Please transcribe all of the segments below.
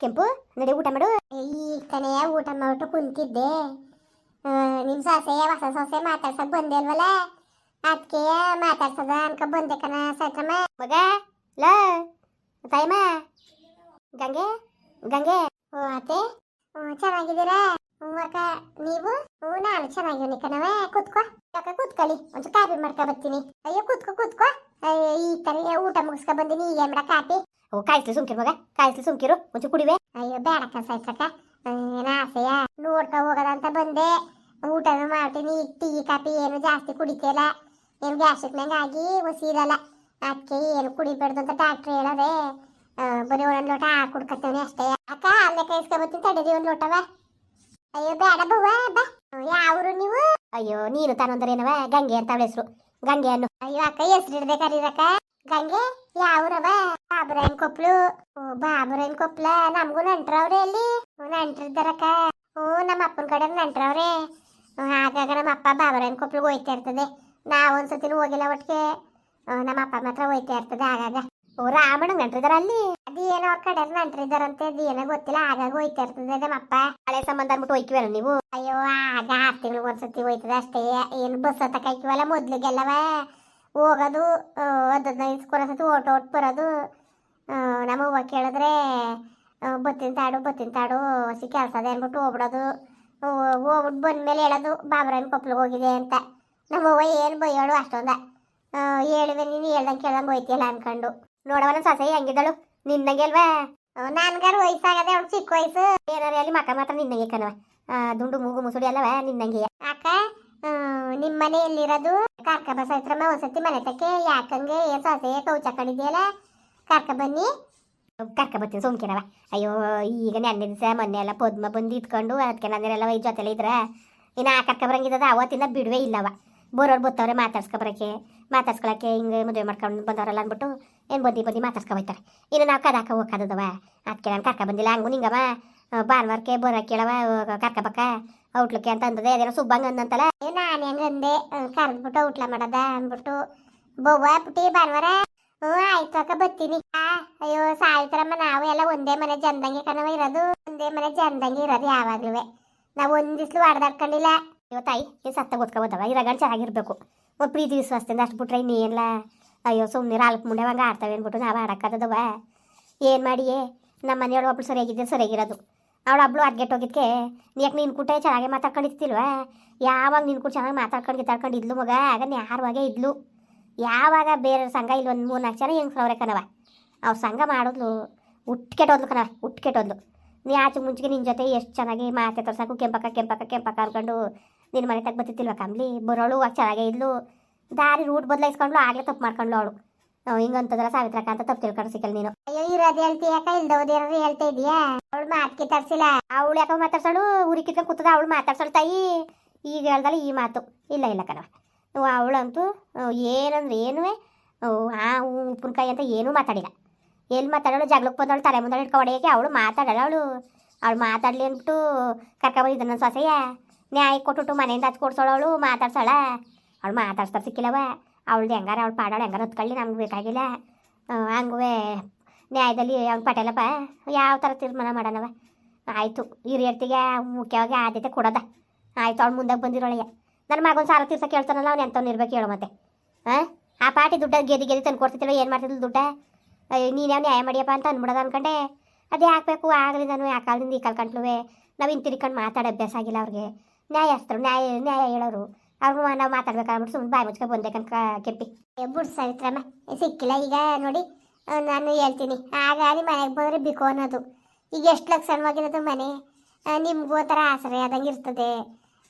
ಕೆಂಪು ನಡಿ ಊಟ ಮಾಡು. ಈ ಕನೆಯ ಊಟ ಮಾಡ್ಬಿಟ್ಟು ಕುಂತಿದ್ದೆ. ನಿಮ್ಮ ನಿಮ್ ಸೊಸೆ ಹೊಸ ಸೊಸೆ ಮಾತಾಡ್ಸಕ್ ಬಂದೆ ಅಲ್ವಲ್ಲ? ಅದಕ್ಕೆ ಮಾತಾಡ್ಸದ ಅನ್ಕ ಬಂದೆ ಕಣ ಸೈತ್ರಮ್ಮ ಮಗ ಲ ತಾಯಮ್ಮ. ಗಂಗೆ ಗಂಗೆ. ಓ ಅತ್ತೆ. ಚೆನ್ನಾಗಿದ್ದೀರಾ? ಅಕ್ಕ ನೀವು ಹ್ಞೂ ನಾನು ಚೆನ್ನಾಗಿದ್ದೀನಿ ಕಣವೆ ಕೂತ್ಕೋ. ಅಕ್ಕ ಕೂತ್ಕೊಳ್ಳಿ ಒಂದು ಕಾಫಿ ಮಾಡ್ಕೊ ಬರ್ತೀನಿ. ಅಯ್ಯೋ, ಕೂತ್ಕೋ ಕೂತ್ಕೋ. ಈ ತರ ಊಟ ಮುಗಿಸ್ಕೊ ಬಂದಿನಿ ಈಗ ಮೇಡ ಕಾಫಿ? ಓ, ಕಾಯಿಸ್ಲಿ ಸುಮ್ಕಿರು ಮಗ, ಕಾಯಿಸ್ಲಿ ಸುಮ್ಕಿರು. ಒಂಚೂರು ಕುಡಿವೆ. ಅಯ್ಯೋ, ಬೇಡ ಕಸ ಆಯ್ತಕ್ಕ ಏನ ಆಸೆಯ? ನೋಡ್ಕೊ ಹೋಗೋದ ಅಂತ ಬಂದೆ. ಊಟನೂ ಮಾಡ್ತೀನಿ. ಈಗ ಟೀ, ಕಾಫಿ ಏನು ಜಾಸ್ತಿ ಕುಡಿತಿಲ್ಲ ಏನು ಗ್ಯಾಸ್ಟ್ರಿಕ್ ನಂಗೆ ಆಗಿ ಇರಲ್ಲ ಅದಕ್ಕೆ ಏನು ಕುಡಿಬಾರ್ದು ಅಂತ ಡಾಕ್ಟ್ರ್ ಹೇಳೋದೆ ಬರೀ ಒಂದೊಂದು ಲೋಟ ಹಾಕಿ ಕುಡ್ಕೊತೇವೆ ಅಷ್ಟೇ. ಅಕ್ಕ, ಅಲ್ಲೇ ಕೈಸ್ಕೊಬತ್ತೀನಿ ತಡೀರಿ ಒಂದು ಲೋಟವ. ಅಯ್ಯೋ, ಬೇಡ ಬವ್ವ, ಬಾ. ಯಾವ್ರು ನೀವು? ಅಯ್ಯೋ, ನೀನು ತಾನೊಂದರೆ ಏನವ? ಗಂಗೆ ಅಂತ ಹೆಸರು. ಗಂಗೆ ಅನ್ನು ಅಯ್ಯೋ, ಅಕ್ಕ, ಹೆಸರು ಇಡ್ಬೇಕಾರಿರಕ್ಕ ಗಂಗೆ ಯಾವ್ರವ ಬಾಬುರಾಯನ್ ಕೊಪ್ಲು. ಓ, ಬಾಬುರಾಯನ್ ಕೊಪ್ಲ. ನಮಗೂ ನಂಟ್ರವ್ರೆ ಅಲ್ಲಿ ನಂಟ್ರಿದ್ದಾರಕ್ಕ ಓ, ನಮ್ಮ ಅಪ್ಪನ ಕಡೆ ನಂಟ್ರವ್ರೆ. ಹಾಗಾಗ ನಮ್ಮ ಅಪ್ಪ ಬಾಬುರಾಯನ್ ಕೊಪ್ಲಿಗೆ ಹೋಯ್ತಾ ಇರ್ತದೆ. ನಾವು ಒಂದ್ಸತಿನೂ ಹೋಗಿಲ್ಲ ಒಟ್ಟಿಗೆ ನಮ್ಮ ಅಪ್ಪ ಮಾತ್ರ ಹೋಯ್ತಾ ಇರ್ತದೆ ಆಗಾಗ ರಾಮಣ್ಣ ನಂಟ್ರಿದಾರ ಅಲ್ಲಿ? ಅದೇನೋ ಅವ್ರ ಕಡೆ ನಂಟ್ರಿದಾರಂತೆ ಅದು ಏನೋ ಗೊತ್ತಿಲ್ಲ, ಆಗಾಗ ಹೋಯ್ತಾ ಇರ್ತದೆ ನಮ್ಮಪ್ಪ ಹಳೆ ಸಂಬಂಧ ಅಂದ್ಬಿಟ್ಟು ಹೋಯ್ಕಿವಲ್ಲ ನೀವು? ಅಯ್ಯೋ, ಆಗ ಆರು ತಿಂಗಳಿಗೆ ಒಂದ್ಸತಿ ಹೋಯ್ತದ ಅಷ್ಟೇ. ಏನು ಬಸ್ ಹತ್ತ ಕಾಯ್ಕಿವಲ್ಲ ಮೊದ್ಲಿಗೆಲ್ಲವ? ಹೋಗೋದು ಹದಿನೈದು ಸ್ಕೂಲ್ ಸತಿ ಓಟ್ ಓಟ್ ಬರೋದು. ನಮ್ಮ ಕೇಳಿದ್ರೆ ಬತ್ತಿನ ತಾಡು ಬತ್ತಿನ ತಾಡು, ಹಸಿ ಕೆಲಸ ಅದೇ ಅಂದ್ಬಿಟ್ಟು ಹೋಗ್ಬಿಡೋದು. ಹೋಗ್ಬಿಟ್ಟು ಬಂದ್ಮೇಲೆ ಹೇಳೋದು ಬಾಬರನ್ ಕೊಪ್ಲಿಗೆ ಹೋಗಿದೆ ಅಂತ. ನಮ್ಮ ಅವ್ವ ಏನು ಬೈಯೋಳು ಅಷ್ಟೊಂದ. ಹೇಳಿದೆ ನೀನು ಹೇಳ್ದಂಗೆ ಕೇಳ್ದಂಗೆ ಹೋಯ್ತಿಯಲ್ಲ ಅನ್ಕೊಂಡು. ನೋಡವ ನನ್ನ ಸೊಸೆ ಹೆಂಗಿದ್ದಳು. ನಿನ್ನಂಗೆ ಅಲ್ವಾ? ನನ್ಗಾರ ವಯಸ್ಸಾಗದೆ ಅವ್ಳು ಚಿಕ್ಕ ವಯಸ್ಸು. ಏನಾರ ಅಲ್ಲಿ ಮಕ್ಕ ಮಾತ್ರ ನಿನ್ನಂಗೆ ಕಣವ ದುಂಡು ಮೂಗು ಮುಸುಡಿ ಅಲ್ಲವ ನಿನ್ನಂಗೆ? ಅಕ್ಕ ನಿಮ್ಮ ಮನೆ ಎಲ್ಲಿರೋದು? ಕಾರ್ಕ ಬಸ್ ಹತ್ರಮ್ಮ ಒಂದ್ಸತಿ ಮನೆ ತಕ್ಕೆ. ಯಾಕಂಗೆ ಏನ್ ಸೊಸೆ ಕೌಚ ಕಡಿದೆಯಲ್ಲ ಕರ್ಕ ಬನ್ನಿ. ಕರ್ಕ ಬರ್ತೀನಿ ಸೋಮ್ಕಿರವ ಅಯ್ಯೋ ಈಗ ನೆನ್ನೆ ದಿವಸ ಮೊನ್ನೆ ಎಲ್ಲ ಪದ್ಮ ಬಂದು ಇಟ್ಕೊಂಡು ಅದಕ್ಕೆ ನನ್ನೆಲ್ಲ ವೈ ಜೊತೆಲೆ ಇದ್ರ. ಇನ್ನು ಆ ಕರ್ಕ ಬರಂಗಿದ್ದದ ಅವತ್ತಿಂದ ಬಿಡುವೆ ಇಲ್ಲವ ಬೋರೋರು ಬತ್ತವ್ರೆ ಮಾತಾಡ್ಸ್ಕೊಬರಕ್ಕೆ. ಮಾತಾಡ್ಸ್ಕೊಳಕ್ಕೆ ಹಿಂಗೆ ಮದುವೆ ಮಾಡ್ಕೊಂಡು ಬಂದವರಲ್ಲ ಅಂದ್ಬಿಟ್ಟು ಏನು ಬದ್ದಿ ಬದ್ದಿ ಮಾತಾಡ್ಸ್ಕೊ ಹೋಯ್ತಾರೆ ಇನ್ನು ನಾವು ಕದಾಕ ಹೋಗೋದವ ಅದಕ್ಕೆ ನಾನು ಕರ್ಕ ಬಂದಿಲ್ಲ ಹಂಗು ನಿಂಗವ ಭಾನುವಾರಕ್ಕೆ ಬರೋ ಕೇಳವ ಕರ್ಕ ಬಕ್ಕ ಔಟ್ಲಕ್ಕೆ ಅಂತ ಅಂದದೆ ಅದೇನೋ ಸುಬ್ಬಂಗ ಅಂದಂತಲ್ಲ ನಾನು ಹೆಂಗೆ ಅಂದೆ ಕರೆದ್ಬಿಟ್ಟು ಔಟ್ಲ ಮಾಡದ ಅಂದ್ಬಿಟ್ಟು ಬೊವ್ವ ಪುಟಿ ಭಾನುವಾರ ಹ್ಞೂ ಆಯ್ತು ಅಕ್ಕ ಬರ್ತೀನಿ ಆ, ಅಯ್ಯೋ ಸಾಯ್ತಾರಮ್ಮ ನಾವು ಎಲ್ಲ ಒಂದೇ ಮನೆ ಜನದಂಗೆ ಕಣವ ಇರೋದು ಒಂದೇ ಮನೆ ಜನದಂಗೆ ಇರೋದು ಯಾವಾಗ್ಲೂ ನಾವು ಒಂದಿಸ್ಲು ಹೊಡೆದಾಡ್ಕೊಂಡಿಲ್ಲ ಅಯ್ಯೋ ತಾಯಿ ಸತ್ತ ಓದ್ಕೊಬೋದವ ಇರಾಗಂಡು ಚೆನ್ನಾಗಿರ್ಬೇಕು ಒಂದು ಪ್ರೀತಿ ವಿಶ್ವಾಸದಿಂದ ಅಷ್ಟು ಬಿಟ್ರೆ ಇನ್ನೇನಿಲ್ಲ ಅಯ್ಯೋ ಸುಮ್ಮನೆ ಅಲ್ಪ ಹಂಗೆ ಆಡ್ತಾವೆ ಅಂದ್ಬಿಟ್ಟು ನಾವು ಆಡಕ್ಕದವ ಏನು ಮಾಡಿಯೇ? ನಮ್ಮ ಮನೆಯೊಳಗೆ ಒಬ್ಳು ಸರಿಯಾಗಿದ್ದೆ, ಸರಿಯಾಗಿರೋದು. ಅವಳು ಒಬ್ಳು ನೀ ಯಾಕೆ ನಿನ್ನ ಕೂಟ ಚೆನ್ನಾಗೆ ಮಾತಾಡ್ಕೊಂಡಿರ್ತಿಲ್ವ? ಯಾವಾಗ ನಿನ್ನ ಕೂಡ ಚೆನ್ನಾಗಿ ಮಾತಾಡ್ಕೊಂಡು ಗಿತ್ತಾಡ್ಕೊಂಡು ಇದ್ಲು ಮಗ? ಆಗ ನ್ಯಾರವಾಗೇ ಇದ್ಲು? ಯಾವಾಗ ಬೇರೆ ಸಂಘ ಇಲ್ಲಿ ಒಂದು ಮೂರು ನಾಲ್ಕು ಜನ ಹೆಂಗೆ ಸವ್ರೆ ಕಣವ ಅವ್ರ ಸಂಘ ಮಾಡಿದ್ಲು ಉಟ್ಕೆಟ್ಟೋದ್ಲು ಕಣವ ಉಟ್ಕೆಟ್ಟೋದ್ಲು ನೀ ಆಚೆ ಮುಂಚೆಗೆ ನಿನ್ನ ಜೊತೆ ಎಷ್ಟು ಚೆನ್ನಾಗಿ ಮಾತೆ ತೋರ್ಸಾಕು ಕೆಂಪಕ್ಕ ಕೆಂಪಕ್ಕ ಕೆಂಪಕ್ಕ ಅನ್ಕೊಂಡು ನಿನ್ನ ಮನೆ ತಗ ಬತ್ತಿತ್ತಿಲ್ವ ಕಂಬ್ಲಿ ಬರೋಳು ಆಗ ಚೆನ್ನಾಗೇ ಇದ್ಲು. ದಾರಿ ರೂಟ್ ಬದಲಾಯಿಸ್ಕೊಂಡ್ಲು ಆಗಲೇ ತಪ್ಪು ಮಾಡ್ಕೊಂಡ್ಲು ಅವಳು. ಹಿಂಗಂತದಲ್ಲ ಸಾವಿತ್ರಕ್ಕ ಅಂತ ತಪ್ಪು ತಿಳ್ಕೊಂಡು ಸಿಕ್ಕಲ್ ನೀನು. ಅಯ್ಯೋ ಇರೋದು ಯಾಕ ಇಲ್ದೋದಿರೋದು ಹೇಳ್ತಾ ಇದೀಯಾ ಅವಳು ಮಾತ್ಗೆ ತರ್ಸಿಲ್ಲ ಅವಳು ಯಾಕೋ ಮಾತಾಡ್ಸೋಳು ಊರಿಗೆ ಕಿತ್ಕೊಂಡು ಕೂತದ ಅವಳು ಮಾತಾಡ್ಸೋಳು ತಾಯಿ. ಈಗ ಹೇಳ್ದಲ್ಲ ಈ ಮಾತು. ಇಲ್ಲ ಇಲ್ಲ ಕಣವ ಅವಳಂತೂ ಏನಂದ್ರೆ ಏನೂ ಆ ಉಪ್ಪಿನಕಾಯಿ ಅಂತ ಏನೂ ಮಾತಾಡಿಲ್ಲ. ಎಲ್ಲಿ ಮಾತಾಡೋಳು ಜಗಳಕ್ಕೆ ಬಂದವಳು ತಲೆ ಮುಂದೆ ಹೊಡೆಯೋಕೆ ಅವಳು ಮಾತಾಡಲ್ಲ ಅವಳು. ಅವಳು ಮಾತಾಡಲಿ ಅಂದ್ಬಿಟ್ಟು ಕರ್ಕೊಬಂದಿದ್ದ ನನ್ನ ಸೊಸೆಯ. ನ್ಯಾಯ ಕೊಟ್ಟುಟ್ಟು ಮನೆಯಿಂದ ಹಚ್ಚಿ ಕೊಡ್ಸೋಳು ಮಾತಾಡ್ಸೋಳ. ಅವಳು ಮಾತಾಡ್ಸ್ತಾರೆ ಸಿಕ್ಕಿಲ್ಲವ ಅವಳ್ದು ಹೆಂಗಾರ ಅವಳು ಪಾಡಾಳು ಹೆಂಗಾರ ಹೊತ್ಕೊಳ್ಳಿ, ನಮ್ಗೆ ಬೇಕಾಗಿಲ್ಲ. ಹಂಗುವೆ ನ್ಯಾಯದಲ್ಲಿ ಅವ್ನು ಪಟೇಲಪ್ಪ ಯಾವ ಥರ ತೀರ್ಮಾನ ಮಾಡೋಣವ ಆಯಿತು ಹಿರಿಯರ್ತಿಗೆ ಮುಖ್ಯವಾಗಿ ಆದ್ಯತೆ ಕೊಡೋದ. ಆಯಿತು, ಅವಳು ಮುಂದೆ ಬಂದಿರೋಳಿಗೆ ನನ್ನ ಮಗೊಂದು ಸಾಲ ತೀರ್ಸಕ್ಕೆ ಹೇಳ್ತಾನಲ್ಲ, ಅವ್ನು ಎಂಥವ್ನು ಇರ್ಬೇಕು ಹೇಳು ಮತ್ತೆ. ಹಾಂ ಆ ಪಾಟಿ ದುಡ್ಡ ಗೆದಿ ಗೆದಿ ತಂದು ಕೊಡ್ತಿದ್ದಿಲ್ಲ ಏನು ಮಾಡ್ತಿದ್ಲು ದುಡ್ಡ? ನೀನು ಯಾವ ನ್ಯಾಯ ಮಾಡಿಯಪ್ಪ ಅಂತ ಅಂದ್ಬಿಡೋದು ಅನ್ಕೊಂಡೆ. ಅದು ಹಾಕ್ಬೇಕು, ಆಗಲಿ ನಾನು ಆ ಕಾಲದಿಂದ ಈ ಕಾಲ ಕಂಟ್ಲುವೆ. ನಾವು ಹಿಂತಿರ್ಕೊಂಡು ಮಾತಾಡೋ ಅಭ್ಯಾಸ ಆಗಿಲ್ಲ ಅವ್ರಿಗೆ. ನ್ಯಾಯಸ್ಥರು, ನ್ಯಾಯ ನ್ಯಾಯ ಹೇಳೋರು. ಅವ್ರು ನಾವು ಮಾತಾಡ್ಬೇಕಾಗ್ಬಿಟ್ಟು ಸುಮ್ಮನೆ ಬಾಯಿ ಮುಚ್ಕೊಂಡು ಬಂದೆ ಕನ್ಕ ಕೆಪ್ಪಿ ಬಿಡು ಸಾವಿತ್ರಮ್ಮ. ಸಿಕ್ಕಿಲ್ಲ ಈಗ ನೋಡಿ. ನಾನು ಹೇಳ್ತೀನಿ. ಆಗ ನಿಮ್ಮ ಮನೆಗೆ ಬಂದರೆ ಬಿಕೋ ಅನ್ನೋದು. ಈಗ ಎಷ್ಟು ಲಕ್ಷಣವಾಗಿರೋದು ಮನೆ? ನಿಮಗೂ ಒಂಥರ ಆಸರೆ ಆದಂಗೆ ಇರ್ತದೆ.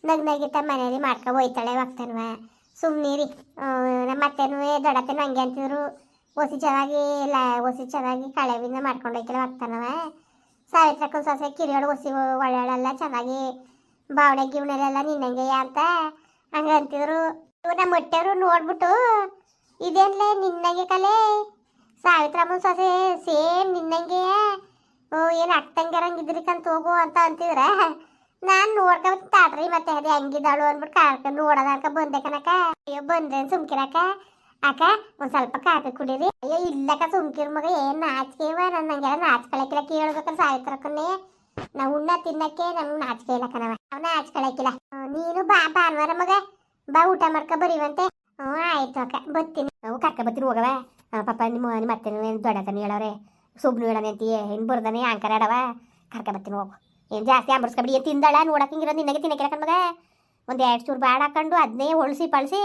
ನಗ್ ನಗಿತ ಮನೇಲಿ ಮಾಡ್ಕೊ ಹೋಯ್ತಾಳೆ ಹೋಗ್ತಾನವ ಸುಮ್ಮನಿರಿ ನಮ್ಮ ಅತ್ತೆನೂ ದೊಡ್ಡತ್ತೆನೂ ಹಂಗೆ ಅಂತಿದ್ರು. ಒಸಿ ಚೆನ್ನಾಗಿ ಇಲ್ಲ ಒಸಿ ಚೆನ್ನಾಗಿ ಕಳೆವಿಂದ ಮಾಡ್ಕೊಂಡು ಹೋಗ್ತಾಳೆ ಹೋಗ್ತಾನವ ಸಾವಿತ್ರಕ್ಕೊಂದು ಸೊಸೆ ಕಿರಿಯೋಳು ಒಸಿ ಒಳ್ಳೆಯಳೆಲ್ಲ, ಚೆನ್ನಾಗಿ ಬಾವಣೆ ಗಿವಣೆಲ್ಲ ನಿನ್ನಂಗೆ ಅಂತ ಹಂಗೆ ಅಂತಿದ್ರು ಇವ್ರು ನಮ್ಮ ಹೊಟ್ಟೆವ್ರು ನೋಡ್ಬಿಟ್ಟು, ಇದೇನ್ಲೇ ನಿನ್ನಂಗೆ ಕಲೆ? ಸಾವಿತ್ರಮ್ಮನ ಸೊಸೆ, ಸೇಮ್ ನಿನ್ನಂಗೆ. ಓ, ಏನು ಕಂತ ಹೋಗು ಅಂತ ಅಂತಿದ್ರ, ನಾನು ನೋಡ್ಕೊಂಡ್ ತಾಡ್ರಿ ಮತ್ತೆ, ಅದೇ ಹೆಂಗಿದ್ದಾಳು ಅಂದ್ಬಿಟ್ಟು ಕಾರ್ಕ ನೋಡೋದಕ್ಕ ಬಂದೆ ಕನಕ ಅಯ್ಯೋ ಬಂದ್ರೆ ಸುಮ್ಕಿರಕ ಅಕ್ಕ, ಒಂದ್ ಸ್ವಲ್ಪ ಕಾಫಿ ಕುಡೀರಿ. ಅಯ್ಯೋ, ಇಲ್ಲಕ್ಕ ಸುಮ್ಕಿರ್ ಮಗ, ಏನ್ ನಾಚಿಕೆವ? ನನ್ ನಂಗೆ ನಾಚ್ಕೊಳಕಿಲ್ಲ ಕೇಳ್ಬೇಕಾದ್ರೆ ಸಾಯ್ತಾರಕ್ಕನ್ನೇ ನಾವು ಉಣ್ಣ ತಿನ್ನಕ್ಕೆ ನಮ್ಗೆ ನಾಚಿಕೆ ಇಲ್ಲ ಕಣವ. ನಾವು ನಾಚ್ಕೊಳಕಿಲ್ಲ. ನೀನು ಬಾ ಭಾನುವಾರ ಮಗ. ಬಾ ಊಟ ಮಾಡ್ಕ ಬರೀವಂತೆ. ಹ್ಞೂ, ಆಯ್ತು ಅಕ್ಕ. ಬರ್ತೀನಿ. ಅವು ಕರ್ಕ ಬರ್ತೀನಿ ಹೋಗವ. ಪಾಪ ನಿಮ್ಮ ನಿಮ್ಮ ಅತ್ತೆ ದೊಡ್ಡತನ ಹೇಳವ್ರೆ. ಸುಬ್ನು ಹೇಳನೆ ಅಂತೀಯ. ಏನು ಬರ್ದಾನೆ ಅಂಕರ ಆಡವ. ಕರ್ಕ ಬರ್ತೀನಿ ಹೋಗು. ಏನು ಜಾಸ್ತಿ ಅಂಬರ್ಸ್ಕೊಬಿಡಿ ಏನು ತಿಂದಳ? ನೋಡಕ್ಕೆ ಹಿಂಗಿರೋ ನಿನಗೆ ತಿನ್ನಕ್ಕೆ ಮಗ. ಒಂದು ಎರಡು ಚೂರು ಬ್ಯಾಡ ಹಾಕೊಂಡು ಅದನ್ನೇ ಹೊಳ್ಸಿ ಪಳ್ಸಿ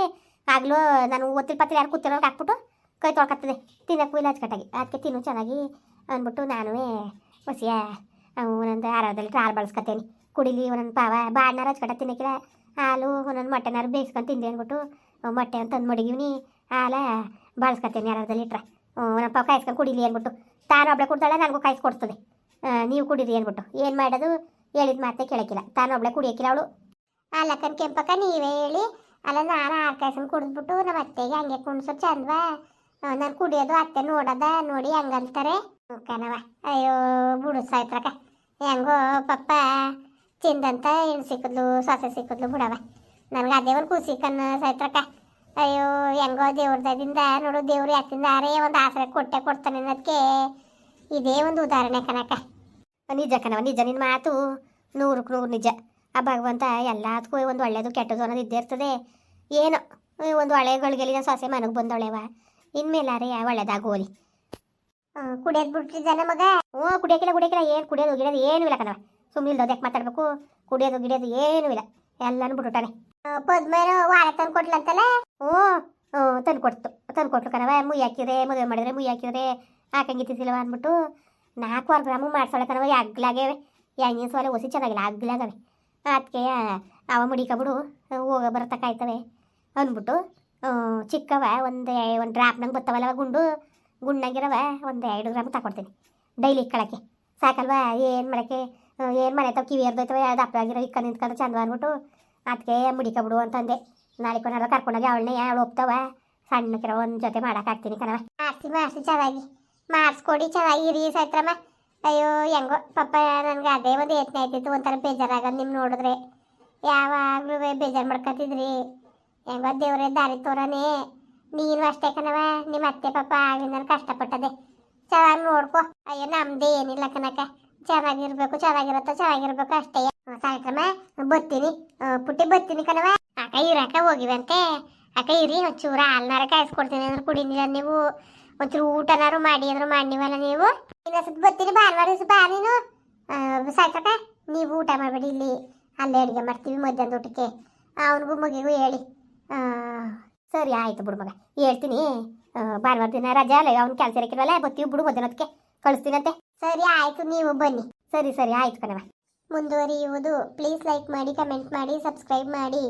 ಆಗ್ಲೂ ನಾನು ಒತ್ತಿಲ್ ಪತ್ತಿಲ್ ಯಾರು ಕೂತಿರೋರ್ಗೆ ಹಾಕ್ಬಿಟ್ಟು ಕೈ ತೊಳ್ಕತ್ತದೆ. ತಿನ್ನಕ್ಕೂ ಇಲ್ಲ ಅಚ್ಚುಕಟ್ಟಾಗಿ. ಅದಕ್ಕೆ ತಿನ್ನು ಚೆನ್ನಾಗಿ ಅಂದ್ಬಿಟ್ಟು ನಾನು ಹೊಸಿಯ ಒಂದೊಂದು ಆರಾಧದಲ್ಲಿ ಹಾಲು ಬಳಸ್ಕೊತೇನೆ ಕುಡಿಲಿ, ಒಂದೊಂದು ಪಾವ ಬಾಡ್ನಾರ ಹಚ್ಕಟ ತಿನ್ನಕ್ಕಿಲ್ಲ ಹಾಲು ಒಂದೊಂದು ಮೊಟ್ಟೆನಾರು ಬೇಯಿಸ್ಕೊಂಡು ತಿಂದೆ ಅಂದ್ಬಿಟ್ಟು ಮೊಟ್ಟೆ ಅಂತ ತಂದು ಮಡಗಿವ್ನಿ. ಹಾಲ ಬಳಸ್ಕೊತೀನಿ ಯಾರಾದಲ್ಲಿ ಇಟ್ರೆ. ಒಂದೊಂದು ಪಾವ ಕಾಯಿಸ್ಕೊಂಡು ಕುಡಿಲಿ ಅಂದ್ಬಿಟ್ಟು ತಾನು ಒಬ್ಳೆ ಕುಡ್ದಾಳೆ ನನಗೂ ಕಾಯಿಸ್ಕೊಡ್ತದೆ ನೀವು ಕುಡೀರಿ ಅಂದ್ಬಿಟ್ಟು ಏನು ಮಾಡೋದು? ಹೇಳಿದ ಮಾತೇ ಕೇಳಕ್ಕಿಲ್ಲ ತಾನು ಒಬ್ಳೆ ಕುಡಿಯಕ್ಕಿಲ್ಲ ಅವಳು. ಅಲ್ಲಕ್ಕನ್ ಕೆಂಪಕ್ಕ, ನೀವೇ ಹೇಳಿ. ಅಲ್ಲ, ನಾನು ಆರು ಕಾಯಿಸ್ಕೊಂಡು ಕುಡಿದ್ಬಿಟ್ಟು ನಮ್ಮ ಅತ್ತೆಗೆ ಹಂಗೆ ಕುಣ್ಸೋ, ಚಂದವಾ? ನಾನು ಕುಡಿಯೋದು ಅತ್ತೆ ನೋಡದ, ನೋಡಿ ಹಂಗಂತಾರೆ. ಕಣವ ಅಯ್ಯೋ, ಬಿಡು ಸಾಯ್ತ್ರಕ್ಕ. ಹೆಂಗೋ, ಪಪ್ಪ. ತಿಂದಂತ ಹೆಣ್ಣು ಸಿಕ್ಕಿದ್ಲು ಸೊಸೆ ಸಿಕ್ಕಿದ್ಲು ಬಿಡವ. ನನಗೆ ಅದೇ ಒಂದು ಖುಷಿ ಕಣ್ಣ ಸೈತ್ರಕ್ಕ ಅಯ್ಯೋ ಹೆಂಗೋ ದೇವ್ರದಿಂದ ನೋಡು ದೇವ್ರು ಯಾತಿಂದ ಅರೇ ಒಂದು ಆಸರೆ ಕೊಟ್ಟೆ ಕೊಡ್ತಾನೆ ಅನ್ನೋದಕ್ಕೆ ಇದೇ ಒಂದು ಉದಾಹರಣೆ ಕಣಕ್ಕ. ನಿಜ ಕಣವ ನಿಜ. ನಿನ್ನ ಮಾತು ನೂರಕ್ಕೆ ನೂರು ನಿಜ. ಆ ಭಗವಂತ ಎಲ್ಲದಕ್ಕೂ ಒಂದು ಒಳ್ಳೇದು ಕೆಟ್ಟದು ಅನ್ನೋದು ಇದ್ದೇ ಇರ್ತದೆ. ಏನೋ ಒಂದು ಒಳ್ಳೆ ಗಳಿಗೆಲಿ ನಾನು ಸೊಸೆ ಮನೆಗೆ ಬಂದೊಳೆವ ಇನ್ಮೇಲಾರೆ ಒಳ್ಳೇದಾಗೋಲಿ. ಕುಡಿಯೋದು ಬಿಟ್ಟಿದ್ದಾನೆ ಮಗ? ಓ ಕುಡಿಯೋಕಿಲ್ಲ ಕುಡಿಯೋಕಿಲ್ಲ. ಏನು ಕುಡಿಯೋದು ಹೋಗಿರೋದು ಏನು ಇಲ್ಲ ಕಣವ ಸುಮ್ಮನೆ ಯಾಕೆ ಮಾತಾಡ್ಬೇಕು? ಕುಡಿಯೋದು, ಗಿಡಿಯೋದು ಏನೂ ಇಲ್ಲ. ಎಲ್ಲನೂ ಬಿಟ್ಬಿಟ್ಟಾನೆ. ಪದ್ಮೇನು ವಾಳೆ ತಂದು ಕೊಟ್ಲಂತಲ್ಲ? ಹ್ಞೂ ಹ್ಞೂ, ತಂದು ಕೊಡ್ತು. ತಂದು ಕೊಟ್ಲು ಕಣವ ಮುಯ್ ಹಾಕಿದ್ರೆ, ಮದುವೆ ಮಾಡಿದ್ರೆ ಮುಯ್ ಹಾಕಿದ್ರೆ ಹಾಕಂಗಿತ್ತಿಲ್ವ ಅಂದ್ಬಿಟ್ಟು ನಾಲ್ಕುವರೆ ಗ್ರಾಮು ಮಾಡ್ಸೋಳೆ ಕಣವ ಅಗ್ಲಾಗ್ಯವೆ ಹೆಂಗಿನ ಸೋಲೆ ಒಸಿ ಚೆನ್ನಾಗಿಲ್ಲ ಅಗ್ಲಾಗವೆ ಅದಕ್ಕೆ ಅವ ಮುಡಿಕಬಿಡು, ಹೋಗ ಬರತಕ್ಕಾಯ್ತವೆ ಅಂದ್ಬಿಟ್ಟು ಚಿಕ್ಕವ ಒಂದು ಒಂದು ಡ್ರಾಪ್ನಂಗೆ ಬತ್ತವಲ್ಲವ ಗುಂಡು, ಗುಂಡಂಗಿರವ ಒಂದು ಎರಡು ಗ್ರಾಮ್ ತಗೊಡ್ತೀನಿ ಡೈಲಿ ಇಕ್ಕಳಕ್ಕೆ. ಸಾಕಲ್ವಾ, ಏನು ಮಾಡೋಕ್ಕೆ? ಏನು ಮನೆ ತಾವು ಕಿವಿ ಅದು ಆಗಿರೋ ಇಕ್ಕ ನಿಂತ್ಕೊಂಡು ಚಂದ ಅಂದ್ಬಿಟ್ಟು ಅದಕ್ಕೆ ಮುಡಿಕಬಿಡು ಅಂತಂದೆ. ನಾಳೆ ಕೊನೆಲ್ಲ ಕರ್ಕೊಂಡೋಗಿ ಅವಳನ್ನೇ ಅವಳು ಹೋಗ್ತಾವ ಸಣ್ಣಕಿರೋ ಒಂದು ಜೊತೆ ಮಾಡಕ್ಕೆ ಹಾಕ್ತೀನಿ ಕಣವ ಮಾಡಿಸಿ ಮಾಡಿಸಿ, ಚೆನ್ನಾಗಿ. ಮಾಡಿಸ್ಕೊಡಿ, ಚೆನ್ನಾಗಿ ಇರಿ ಸೈತ್ರಮ್ಮ. ಅಯ್ಯೋ, ಹೆಂಗೋ, ಪಾಪ ನನಗೆ ಅದೇ ಒಂದು ಯತ್ನ ಆಯ್ತಿತ್ತು ಒಂಥರ ಬೇಜಾರಾಗೋದು ನಿಮ್ಮ ನೋಡಿದ್ರೆ. ಯಾವಾಗಲೂ ಬೇಜಾರು ಮಾಡ್ಕೊತಿದ್ರಿ. ಹೆಂಗೋ, ದೇವ್ರೆ ದಾರಿ ತೋರನೆ. ನೀನು ಅಷ್ಟೇ ಕಣವ ನಿಮ್ಮ ಅತ್ತೆ ಪಾಪ ಆಗಿಂದ ಕಷ್ಟಪಟ್ಟದೆ. ಚೆನ್ನಾಗಿ ನೋಡ್ಕೊ. ಅಯ್ಯೋ ನಮ್ಮದೇ ಏನಿಲ್ಲ ಕನಕ ಚೆನ್ನಾಗಿರ್ಬೇಕು, ಚೆನ್ನಾಗಿರತ್ತ ಚೆನ್ನಾಗಿರ್ಬೇಕು ಅಷ್ಟೇ. ಸಾಯಂಕ್ರಮ ಸಾಯಂಕಾಲ ಬರ್ತೀನಿ ಪುಟ್ಟಿ ಬರ್ತೀನಿ ಕಣವ ಅಕ್ಕ ಇರಕ್ಕ ಹೋಗಿವಂತೆ ಅಕ್ಕ ಇರಿ, ಒಂಚೂರ ಹಾಲ್ನಾರ ಕಾಯಿಸ್ಕೊಡ್ತೀನಿ ಅಂದ್ರೆ ಕುಡಿನಿಲ್ಲ ನೀವು. ಒಂಚೂರು ಊಟನಾರು ಮಾಡಿ ಅಂದ್ರೆ ಮಾಡಿವಲ್ಲ ನೀವು. ಇನ್ನೊಂದ್ಸತಿ ಬರ್ತೀನಿ ಭಾನುವಾರ ದಿವಸ ಬಾ ನೀನು. ಸಾಯ್ತಕ್ಕ ನೀವು ಊಟ ಮಾಡಬೇಡಿ ಇಲ್ಲಿ. ಅಲ್ಲೇ ಅಡುಗೆ ಮಾಡ್ತೀವಿ ಮಧ್ಯಾಹ್ನದ ಊಟಕ್ಕೆ. ಅವನಿಗೂ ಮಗಿಗೂ ಹೇಳಿ. ಸರಿ ಆಯ್ತು ಬಿಡು ಮಗ, ಹೇಳ್ತೀನಿ. ಭಾನುವಾರ ದಿನ ರಜೆ ಅಲ್ಲ, ಅವ್ನು ಕೆಲಸ ಇರಕ್ಕಿರಲ್ಲ ಬತ್ತೀವಿ ಬಿಡು ಮಧ್ಯಾಹ್ನಕ್ಕೆ ಕಳಿಸ್ತೀನಂತೆ ಸರಿ ಆಯಿತು, ನೀವು ಬನ್ನಿ. ಸರಿ ಸರಿ, ಆಯ್ತು ಕಣವ ಮುಂದುವರಿಯುವುದು ಪ್ಲೀಸ್ ಲೈಕ್ ಮಾಡಿ ಕಮೆಂಟ್ ಮಾಡಿ ಸಬ್ಸ್ಕ್ರೈಬ್ ಮಾಡಿ.